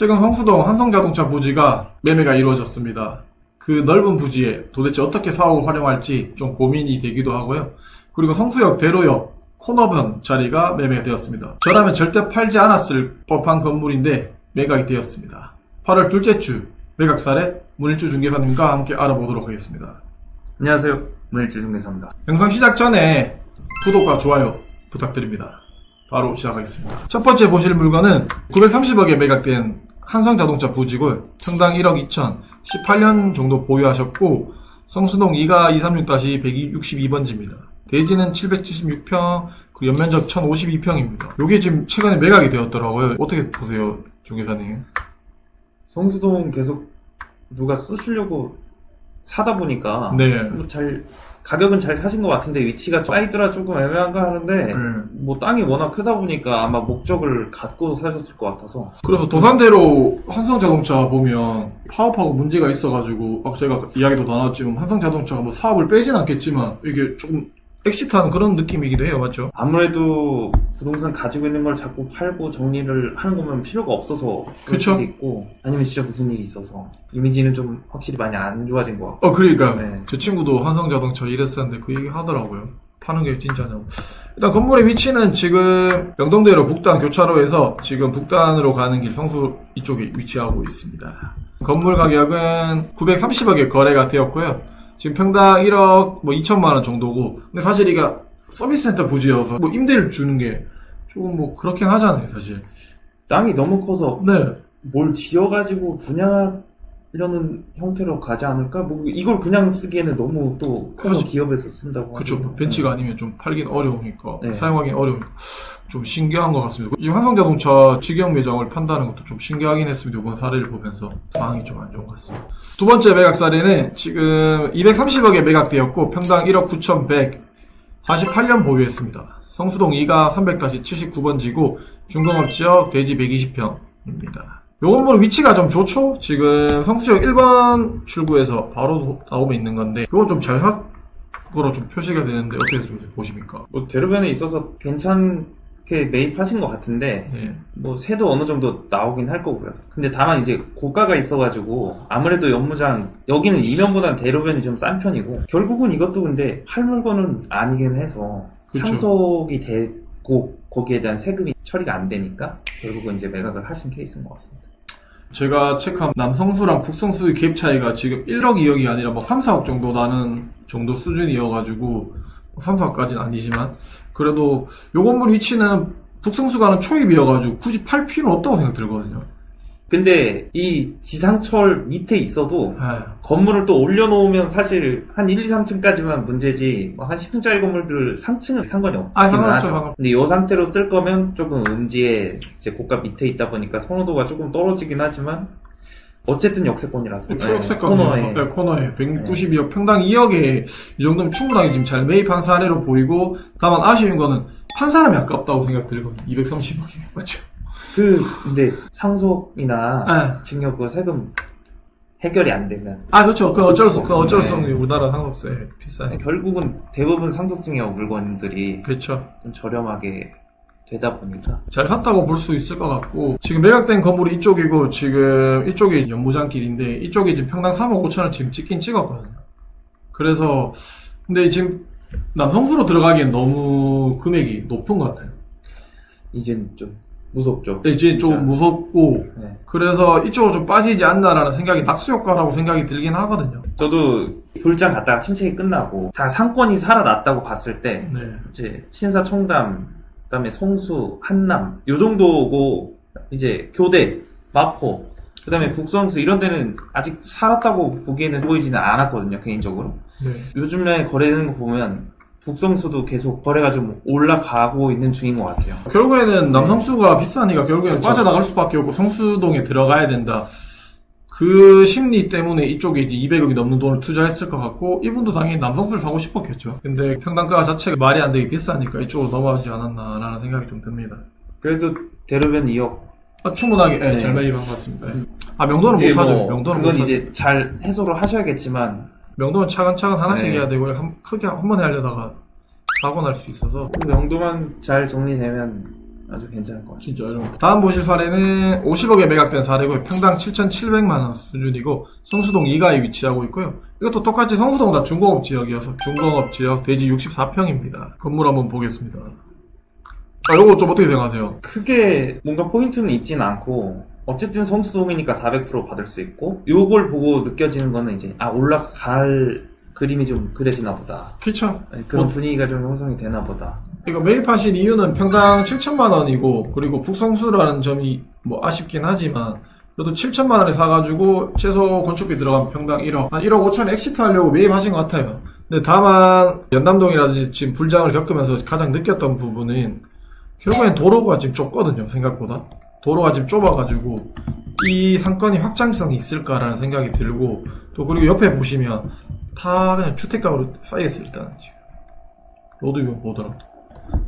최근 성수동 한성자동차 부지가 매매가 이루어졌습니다. 그 넓은 부지에 도대체 어떻게 사업을 활용할지 좀 고민이 되기도 하고요. 그리고 성수역 대로역 코너변 자리가 매매가 되었습니다. 저라면 절대 팔지 않았을 법한 건물인데 매각이 되었습니다. 8월 둘째 주 매각 사례 문일주 중개사님과 함께 알아보도록 하겠습니다. 안녕하세요. 문일주 중개사입니다. 영상 시작 전에 구독과 좋아요 부탁드립니다. 바로 시작하겠습니다. 첫 번째 보실 물건은 930억에 매각된 한성자동차 부지고요. 평당 1억 2천, 18년 정도 보유하셨고 성수동 2가 236-162번지입니다. 대지는 776평, 그 연면적 1052평입니다. 이게 지금 최근에 매각이 되었더라고요. 어떻게 보세요, 중개사님? 성수동 계속 누가 쓰시려고 사다 보니까 네. 뭐잘 가격은 잘 사신 것 같은데 위치가 사이드라 조금 애매한가 하는데 음. 뭐 땅이 워낙 크다 보니까 아마 목적을 갖고 사셨을 것 같아서 그래서 도산대로 한성자동차 보면 파업하고 문제가 있어가지고 아까 제가 이야기도 나눴지만 한성자동차가 뭐 사업을 빼진 않겠지만 이게 조금 엑시트하는 그런 느낌이기도 해요 맞죠? 아무래도 부동산 가지고 있는 걸 자꾸 팔고 정리를 하는 거면 필요가 없어서 그럴 그쵸. 수도 있고 아니면 진짜 무슨 일이 있어서. 이미지는 좀 확실히 많이 안 좋아진 것 같고. 어 그러니까. 네. 제 친구도 한성자동차 일했었는데 그 얘기 하더라고요. 파는 게 진짜냐고. 일단 건물의 위치는 지금 영동대로 북단 교차로에서 지금 북단으로 가는 길 성수 이쪽에 위치하고 있습니다. 건물 가격은 930억에 거래가 되었고요 지금 평당 1억 뭐 2천만 원 정도고 근데 사실 이게 서비스 센터 부지여서 뭐 임대를 주는 게 조금 뭐 그렇긴 하잖아요 사실. 땅이 너무 커서 네. 뭘 지어가지고 분양 하려는 형태로 가지 않을까? 뭐 이걸 그냥 쓰기에는 너무 또 커서 사실- 기업에서 쓴다고. 하기에는. 벤치가 아니면 좀 팔긴 어려우니까, 네. 사용하기 어려우니까, 좀 신기한 것 같습니다. 지금 한성자동차 직영 매장을 판다는 것도 좀 신기하긴 했습니다. 이번 사례를 보면서. 상황이 좀 안 좋은 것 같습니다. 두 번째 매각 사례는 지금 230억에 매각되었고, 평당 1억 9,100, 48년 보유했습니다. 성수동 2가 300-79번지고, 중공업 지역 대지 120평입니다. 요 건물은 위치가 좀 좋죠? 지금 성수역 1번 출구에서 바로 나오면 있는 건데, 이건 좀 거로 좀 표시가 되는데 어떻게 좀 보십니까? 뭐 대로변에 있어서 괜찮게 매입하신 것 같은데 네. 뭐 새도 어느 정도 나오긴 할 거고요. 근데 다만 이제 고가가 있어가지고 아무래도 연무장 여기는 이면보다는 대로변이 좀 싼 편이고 결국은 이것도 근데 팔 물건은 아니긴 해서 그쵸. 상속이 되고 거기에 대한 세금이 처리가 안 되니까 결국은 이제 매각을 하신 케이스인 것 같습니다. 제가 체크한 남성수랑 북성수의 갭 차이가 지금 1억 2억이 아니라 뭐 3, 4억 정도 나는 정도 수준이어가지고 3, 4억까지는 아니지만 그래도 요 건물 위치는 북성수가는 초입이어가지고 굳이 팔 필요는 없다고 생각 들거든요. 근데 이 지상철 밑에 있어도 아, 건물을 또 올려놓으면 사실 한 1, 2, 3층까지만 문제지 뭐한 10층짜리 건물들 상층은 상관이 없긴 아, 하죠. 상관없죠. 근데 이 상태로 쓸 거면 조금 음지에 이제 고가 밑에 있다 보니까 선호도가 조금 떨어지긴 하지만 어쨌든 역세권이라서 초역세권 네, 코너에 네, 코너에 192억 평당 2억에 이 정도면 충분하게 지금 잘 매입한 사례로 보이고 다만 아쉬운 거는 한 사람이 아깝다고 생각 들거든요. 230억이 맞죠? 그 근데 상속이나 아, 증여 그 세금 해결이 안 되면 아 그렇죠. 그 어쩔 수, 그 어쩔 수 네. 없는 게 우리나라 상속세 비싸니까. 결국은 대부분 상속증여 물건들이 그렇죠. 좀 저렴하게 되다 보니까 잘 샀다고 볼 수 있을 것 같고 지금 매각된 건물이 이쪽이고 지금 이쪽이 연무장길인데 이쪽이 지금 평당 3억 5천을 지금 찍긴 찍었거든요. 그래서 근데 지금 남성수로 들어가기엔 너무 금액이 높은 것 같아요. 이젠 좀 무섭죠. 이제 좀. 무섭고 네. 그래서 이쪽으로 좀 빠지지 않나라는 생각이 낙수 효과라고 생각이 들긴 하거든요. 저도 불장 갔다가 침체기 끝나고 다 상권이 살아났다고 봤을 때 네. 이제 신사 청담 그다음에 성수 한남 요 정도고 이제 교대 마포 그다음에 북성수 이런 데는 아직 살았다고 보기에는 보이지는 않았거든요 개인적으로 네. 요즘에 거래되는 거 보면 북성수도 계속 거래가 좀 올라가고 있는 중인 것 같아요 결국에는 남성수가 비싸니까 결국에는 그렇죠. 빠져나갈 수밖에 없고 성수동에 들어가야 된다. 그 심리 때문에 이쪽에 이제 200억이 넘는 돈을 투자했을 것 같고 이분도 당연히 남성수를 사고 싶었겠죠. 근데 평당가 자체가 말이 안 되게 비싸니까 이쪽으로 넘어가지 않았나라는 생각이 좀 듭니다. 그래도 대로변 2억 아, 충분하게 예, 네. 잘 매입한 것 같습니다. 아 명도는 못하죠. 뭐 명도는 그건 못하죠. 이제 잘 해소를 하셔야겠지만 명도는 차근차근 하나씩 네. 해야 되고 한, 크게 한 번에 하려다가 사고 날 수 있어서 그 명도만 잘 정리되면 아주 괜찮을 것 같아요. 진짜 거. 다음 보실 사례는 50억에 매각된 사례고 평당 7,700만 원 수준이고 성수동 2가에 위치하고 있고요. 이것도 똑같이 성수동 다 중공업 지역이어서 중공업 지역 대지 64평입니다. 건물 한번 보겠습니다. 아, 요거 좀 어떻게 생각하세요? 크게 뭔가 포인트는 있진 않고 어쨌든 성수동이니까 400% 받을 수 있고 요걸 보고 느껴지는 거는 이제 아 올라갈 그림이 좀 그려지나 보다. 그쵸? 네, 그런 어. 분위기가 좀 형성이 되나 보다. 이거 매입하신 이유는 평당 7천만 원이고 그리고 북성수라는 점이 뭐 아쉽긴 하지만 그래도 7천만 원에 사가지고 최소 건축비 들어가면 평당 1억 한 1억 5천 엑시트 하려고 매입하신 것 같아요 근데 다만 연남동이라든지 지금 불장을 겪으면서 가장 느꼈던 부분은 결국엔 도로가 지금 좁거든요 생각보다 도로가 지금 좁아가지고 이 상권이 확장성이 있을까라는 생각이 들고 또 그리고 옆에 보시면 다 그냥 주택가로 쌓여있어요 일단은 지금 로드뷰 보더라도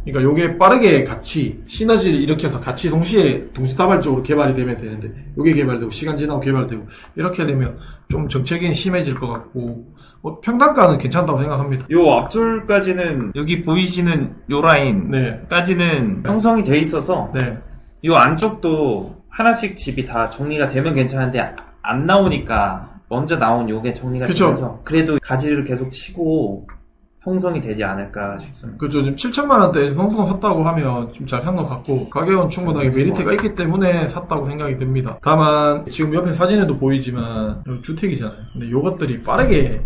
그러니까 요게 빠르게 같이 시너지를 일으켜서 같이 동시에 동시다발적으로 개발이 되면 되는데 요게 개발되고 시간 지나고 개발되고 이렇게 되면 좀 정책이 심해질 것 같고 뭐 평당가는 괜찮다고 생각합니다. 요 앞줄까지는 여기 보이시는 요 라인까지는 네. 형성이 돼 있어서 네. 요 안쪽도 하나씩 집이 다 정리가 되면 괜찮은데 아- 안 나오니까 먼저 나온 요게 정리가 그쵸. 되면서 그래도 가지를 계속 치고 형성이 되지 않을까 싶습니다. 그죠. 지금 7천만 원대 성수동 샀다고 하면 좀 잘 산 것 같고 가격은 충분하게 잘 메리트가 있기 때문에 샀다고 생각이 듭니다. 다만 지금 옆에 사진에도 보이지만 여기 주택이잖아요. 근데 요것들이 빠르게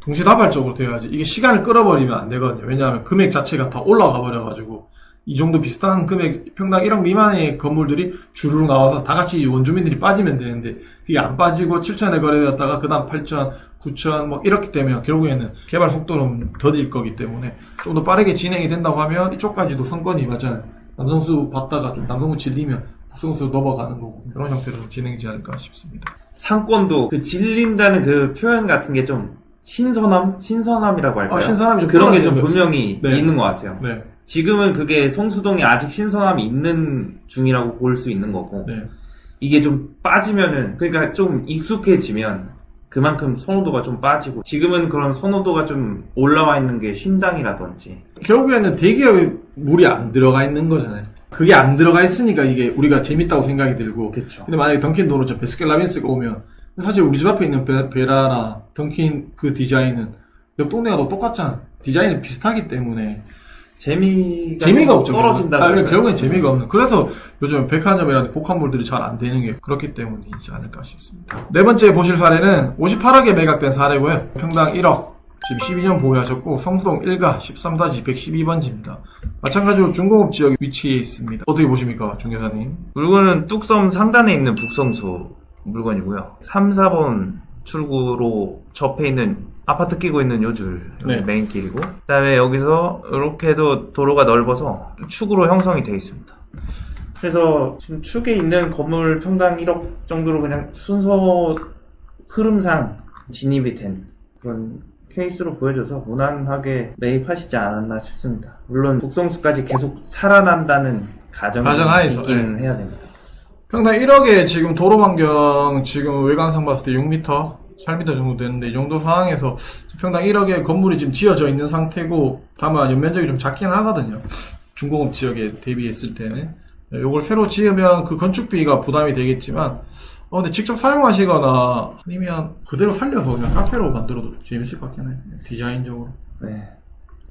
동시다발적으로 되어야지 이게 시간을 끌어버리면 안 되거든요. 왜냐하면 금액 자체가 다 올라가 버려가지고 이 정도 비슷한 금액 평당 1억 미만의 건물들이 주르륵 나와서 다 같이 원주민들이 빠지면 되는데 그게 안 빠지고 7천에 거래되었다가 그 다음 8천, 9천 뭐 이렇게 되면 결국에는 개발 속도는 더딜 거기 때문에 좀 더 빠르게 진행이 된다고 하면 이쪽까지도 선건이 맞아요. 남성수 받다가 좀 남성수 질리면 북성수 넘어가는 거고 그런 형태로 진행이지 않을까 싶습니다. 상권도 그 질린다는 그 표현 같은 게 좀 신선함? 신선함이라고 할까요? 아, 신선함이 좀 그런 게 좀 분명히 네. 있는 것 같아요. 네, 지금은 그게 성수동이 아직 신선함이 있는 중이라고 볼 수 있는 거고 네. 이게 좀 빠지면은 그러니까 좀 익숙해지면 그만큼 선호도가 좀 빠지고 지금은 그런 선호도가 좀 올라와 있는 게 신당이라든지 결국에는 대기업에 물이 안 들어가 있는 거잖아요. 그게 안 들어가 있으니까 이게 우리가 재밌다고 생각이 들고 그렇죠. 근데 만약에 던킨 도너츠 베스킨 라빈스가 오면 사실 우리 집 앞에 있는 베, 베라나 던킨 그 디자인은 옆 동네가 더 똑같잖아. 디자인은 비슷하기 때문에 재미가, 재미가 좀 없죠. 떨어진다. 아? 결국엔 재미가 없는. 그래서 요즘 백화점이라든지 복합몰들이 잘 안 되는 게 그렇기 때문이지 않을까 싶습니다. 네 번째 보실 사례는 58억에 매각된 사례고요. 평당 1억. 지금 12년 보유하셨고 성수동 1가 13-112번지입니다. 마찬가지로 중공업 지역에 위치해 있습니다. 어떻게 보십니까, 중개사님? 물건은 뚝섬 상단에 있는 북성수 물건이고요. 3, 4번 출구로 접해 있는 아파트 끼고 있는 요줄 네. 메인 길이고 그다음에 여기서 이렇게도 도로가 넓어서 축으로 형성이 되어 있습니다. 그래서 지금 축에 있는 건물 평당 1억 정도로 그냥 순서 흐름상 진입이 된 그런 케이스로 보여줘서 무난하게 매입하시지 않았나 싶습니다. 물론 북성수까지 계속 살아난다는 가정이 가정하에서, 있긴 해야 됩니다. 평당 1억에 지금 도로 반경 지금 외관상 봤을 때 6m, 8m 정도 되는데 이 정도 상황에서 평당 1억에 건물이 지금 지어져 있는 상태고 다만 연면적이 좀 작긴 하거든요. 중공업 지역에 대비했을 때는 요걸 새로 지으면 그 건축비가 부담이 되겠지만 어 근데 직접 사용하시거나 아니면 그대로 살려서 그냥 카페로 만들어도 좀 재밌을 것 같긴 해요. 디자인적으로. 네.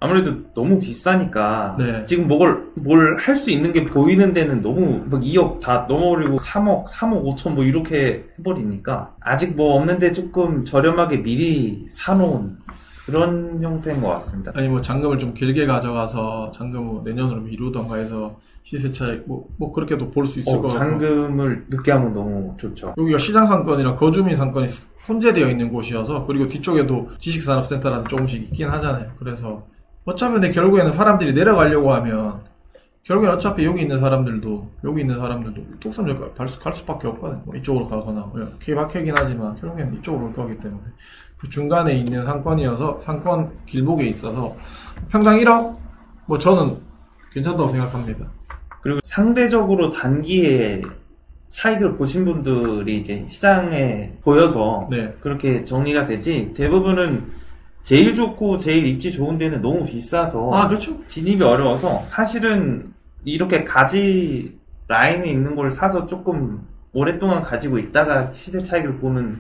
아무래도 너무 비싸니까 네. 지금 뭘 뭘 할 수 있는 게 보이는 데는 너무 막 2억 다 넘어버리고 3억, 3억 5천 뭐 이렇게 해버리니까 아직 뭐 없는데 조금 저렴하게 미리 사놓은 그런 형태인 것 같습니다. 아니 뭐 잔금을 좀 길게 가져가서 잔금을 뭐 내년으로 미루던가 해서 시세 차익 뭐, 뭐 그렇게도 볼 수 있을 어, 것 같고 잔금을 늦게 하면 너무 좋죠. 여기가 시장 상권이랑 거주민 상권이 혼재되어 있는 곳이어서 그리고 뒤쪽에도 지식산업센터라는 조금씩 있긴 하잖아요. 그래서 어차피 근데 결국에는 사람들이 내려가려고 하면 결국엔 어차피 여기 있는 사람들도 여기 있는 사람들도 갈, 수, 갈 수밖에 없거든요. 뭐 이쪽으로 가거나 뭐 이렇게 막히긴 하지만 결국에는 이쪽으로 올 거기 때문에 그 중간에 있는 상권이어서 상권 길목에 있어서 평당 1억 뭐 저는 괜찮다고 생각합니다. 그리고 상대적으로 단기에 차익을 보신 분들이 이제 시장에 보여서 네. 그렇게 정리가 되지 대부분은 제일 좋고 제일 입지 좋은 데는 너무 비싸서 아 그렇죠. 진입이 어려워서 사실은 이렇게 가지 라인에 있는 걸 사서 조금 오랫동안 가지고 있다가 시세 차익을 보는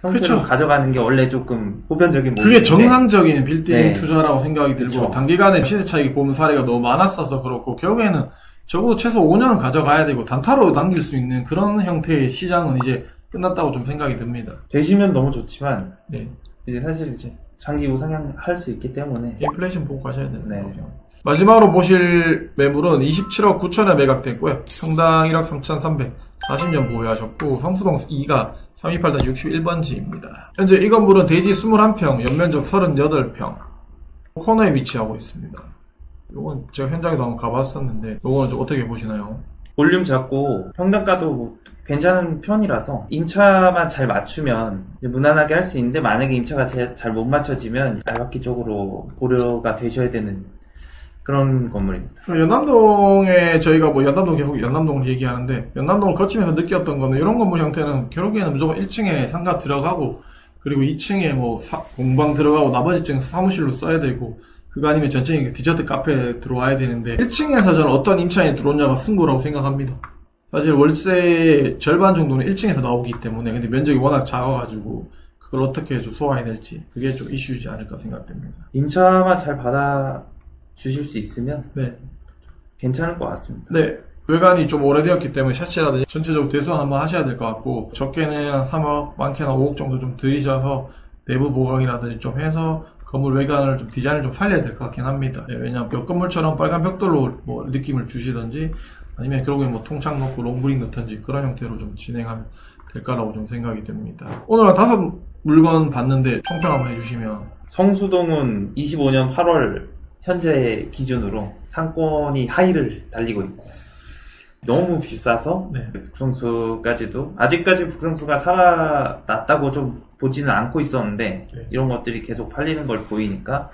형태로 그쵸. 가져가는 게 원래 조금 보편적인 그게 모습인데 정상적인 빌딩 네. 투자라고 생각이 들고 그쵸. 단기간에 시세 차익이 보는 사례가 너무 많았어서 그렇고 결국에는 적어도 최소 5년은 가져가야 되고 단타로 남길 수 있는 그런 형태의 시장은 이제 끝났다고 좀 생각이 듭니다. 되시면 너무 좋지만 네. 이제 사실 이제 장기 우상향할 수 있기 때문에 인플레이션 보고 가셔야 되는 네. 거죠. 마지막으로 보실 매물은 27억 9천에 매각됐고요. 평당 1억 3,300, 40년 보유하셨고 성수동 2가 328-61번지입니다. 현재 이 건물은 대지 21평, 연면적 38평, 코너에 위치하고 있습니다. 이건 제가 현장에도 한번 가봤었는데 이거는 좀 어떻게 보시나요? 볼륨 작고 평당가도 뭐 괜찮은 편이라서 임차만 잘 맞추면 무난하게 할 수 있는데 만약에 임차가 잘 못 맞춰지면 알바키 쪽으로 고려가 되셔야 되는 그런 건물입니다. 연남동에 저희가 뭐 연남동 계속 연남동을 얘기하는데 연남동을 거치면서 느꼈던 거는 이런 건물 형태는 결국에는 무조건 1층에 상가 들어가고 그리고 2층에 뭐 사- 공방 들어가고 나머지 층 사무실로 써야 되고 그거 아니면 전체적인 디저트 카페 들어와야 되는데 1층에서 저는 어떤 임차인이 들어오냐가 승부라고 생각합니다. 사실 월세 절반 정도는 1층에서 나오기 때문에 근데 면적이 워낙 작아가지고 그걸 어떻게 좀 될지 그게 좀 이슈이지 않을까 생각됩니다. 임차만 잘 받아 주실 수 있으면 네. 괜찮을 것 같습니다. 네, 외관이 좀 오래되었기 때문에 샤시라든지 전체적으로 대수한 한번 하셔야 될 것 같고 적게는 한 3억, 많게는 한 5억 정도 좀 들이셔서 내부 보강이라든지 좀 해서 건물 외관을 좀 디자인을 좀 살려야 될 것 같긴 합니다. 네, 왜냐하면 벽 건물처럼 빨간 벽돌로 뭐 느낌을 주시든지 아니면 결국엔 뭐 통창 넣고 롱브릭 넣든지 그런 형태로 좀 진행하면 될까라고 좀 생각이 됩니다. 오늘 한 다섯 물건 봤는데 총평 한번 해주시면 성수동은 25년 8월 현재 기준으로 상권이 하이를 달리고 있고 너무 비싸서 네. 북성수까지도 아직까지 북성수가 살아났다고 좀 보지는 않고 있었는데 네. 이런 것들이 계속 팔리는 걸 보이니까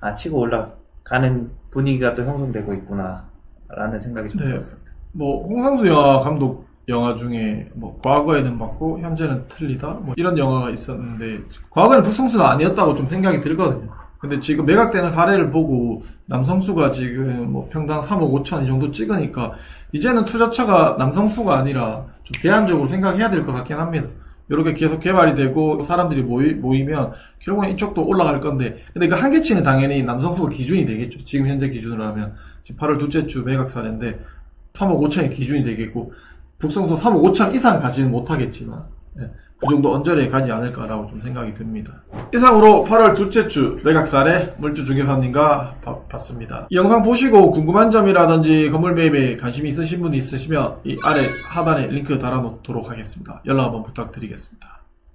아 치고 올라가는 분위기가 또 형성되고 있구나 라는 생각이 좀 네. 들었습니다. 뭐 홍상수 영화 감독 영화 중에 뭐 과거에는 맞고 현재는 틀리다 뭐 이런 영화가 있었는데 과거에는 북성수가 아니었다고 좀 생각이 들거든요. 근데 지금 매각되는 사례를 보고 남성수가 지금 뭐 평당 3억 5천 이 정도 찍으니까 이제는 투자처가 남성수가 아니라 좀 대안적으로 생각해야 될 것 같긴 합니다. 이렇게 계속 개발이 되고 사람들이 모이, 모이면 결국엔 이쪽도 올라갈 건데 근데 그 한계치는 당연히 남성수가 기준이 되겠죠. 지금 현재 기준으로 하면 지금 8월 둘째 주 매각 사례인데 3억 5천이 기준이 되겠고 북성소 3억 5천 이상 가지는 못하겠지만 예, 그 정도 언저리에 가지 않을까라고 좀 생각이 듭니다. 이상으로 8월 둘째 주 매각 사례 물주 중개사님과 바- 봤습니다. 이 영상 보시고 궁금한 점이라든지 건물 매입에 관심 있으신 분이 있으시면 이 아래 하단에 링크 달아놓도록 하겠습니다. 연락 한번 부탁드리겠습니다.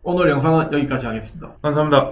오늘 영상은 여기까지 하겠습니다. 감사합니다.